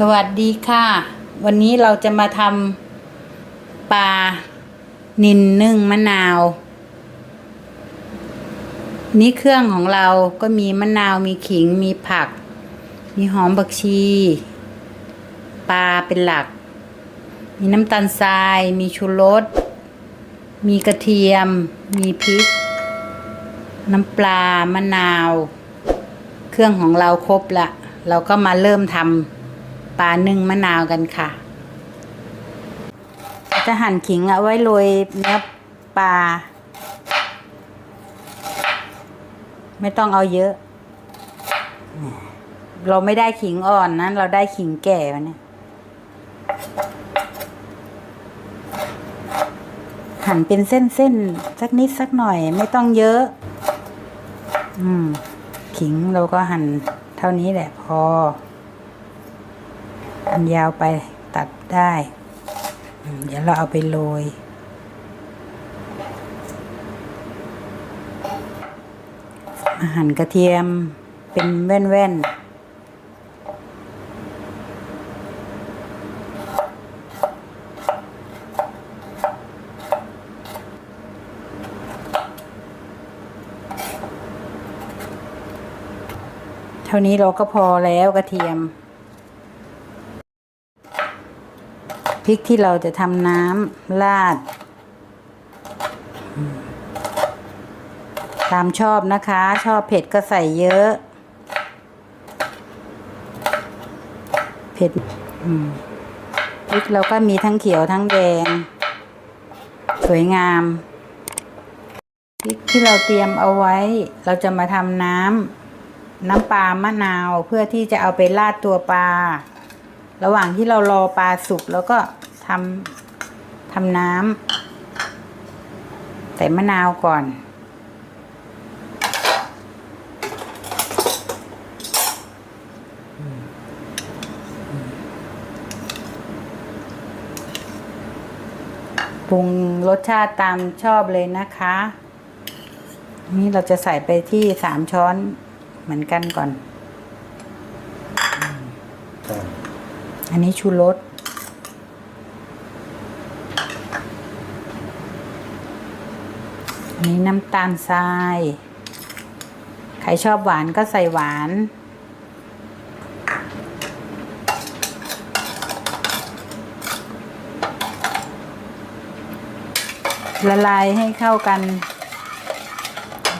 สวัสดีค่ะ วันนี้เราจะมาทำปลานินนึ่งมะนาว นี่เครื่องของเราก็มีมะนาวมีขิงมีผัก มีหอมบักชี ปลาเป็นหลัก มีน้ำตาลทราย มีชูรส มีกระเทียม มีพริก น้ำปลามะนาว เครื่องของเราครบละ เราก็มาเริ่มทำ ปลานึ่งมะนาวกันค่ะ จะหั่นขิงเอาไว้โรยเนื้อปลา ไม่ต้องเอาเยอะ เราไม่ได้ขิงอ่อนนะเราได้ขิงแก่เนี่ยหั่นเป็นเส้นๆ สักนิดสักหน่อยไม่ต้องเยอะ อืม ขิงเราก็หั่นเท่านี้แหละพอ อันยาวไปตัดได้ เดี๋ยวเราเอาไปโรยอาหารกระเทียมเป็นแว่นๆเท่านี้เราก็พอแล้วกระเทียม พริกที่เราจะทำน้ำราด ตามชอบนะคะ ชอบเผ็ดก็ใส่เยอะ เผ็ดพริกเราก็มีทั้งเขียวทั้งแดง สวยงามพริกที่เราเตรียมเอาไว้ เราจะมาทำน้ำน้ำปลามะนาวเพื่อที่จะเอาไปราดตัวปลา ระหว่างที่เรารอปลาสุกแล้วก็ทำทำน้ำใส่มะนาวก่อน ปรุงรสชาติตามชอบเลยนะคะ นี่เราจะใส่ไปที่สามช้อนเหมือนกันก่อน อันนี้ชูรสอันนี้น้ำตาลทราย ใครชอบหวานก็ใส่หวาน ละลายให้เข้ากัน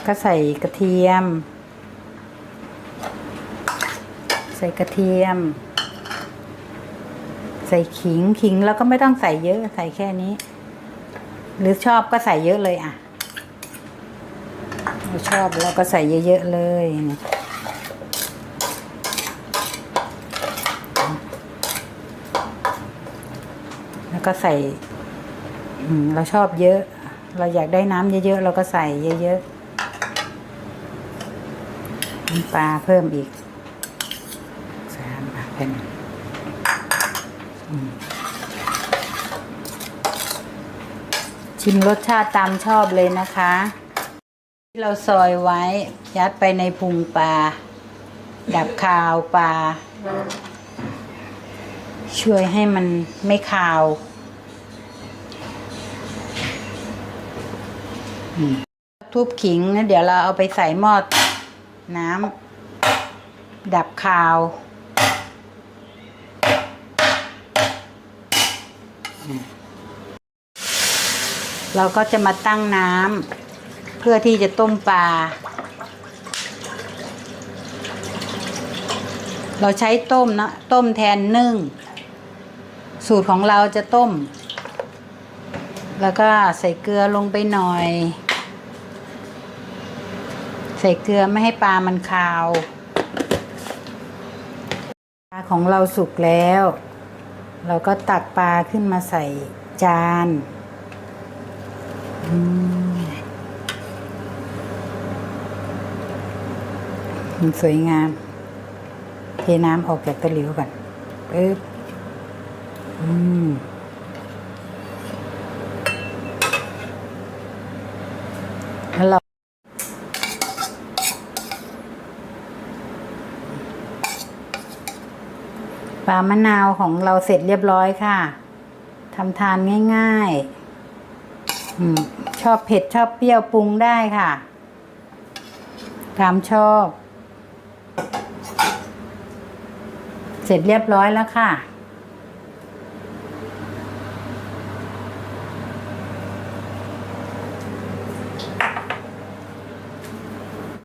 ก็ใส่กระเทียม ใส่กระเทียม ใส่ขิงขิงแล้วก็ไม่ต้องใส่เยอะใส่แค่นี้ หรือชอบก็ใส่เยอะเลยอะเราชอบแล้วก็ใส่เยอะๆเลยนี่แล้วก็ใส่เราชอบเยอะ เราอยากได้น้ำเยอะๆเราก็ใส่เยอะๆน้ำปลาเพิ่มอีกสามอ่น ชิมรสชาติตามชอบเลยนะคะ ที่เราซอยไว้ ยัดไปในพุงปลา ดับคาวปลา ช่วยให้มันไม่คาวทุบขิงเดี๋ยวเราเอาไปใส่หม้อน้ำดับคาว เราก็จะมาตั้งน้ำเพื่อที่จะต้มปลา เราใช้ต้มนะต้มแทนนึ่ง สูตรของเราจะต้ม แล้วก็ใส่เกลือลงไปหน่อย ใส่เกลือไม่ให้ปลามันคาว ปลาของเราสุกแล้ว เราก็ตักปลาขึ้นมาใส่จานมมันสวยงาม เทน้ำออกจากตะหลิวก่อนปึ๊บอืม แล้วเรา ปลามะนาวของเราเสร็จเรียบร้อยค่ะทำทานง่ายๆชอบเผ็ดชอบเปรี้ยวปรุงได้ค่ะ ตามชอบ เสร็จเรียบร้อยแล้วค่ะ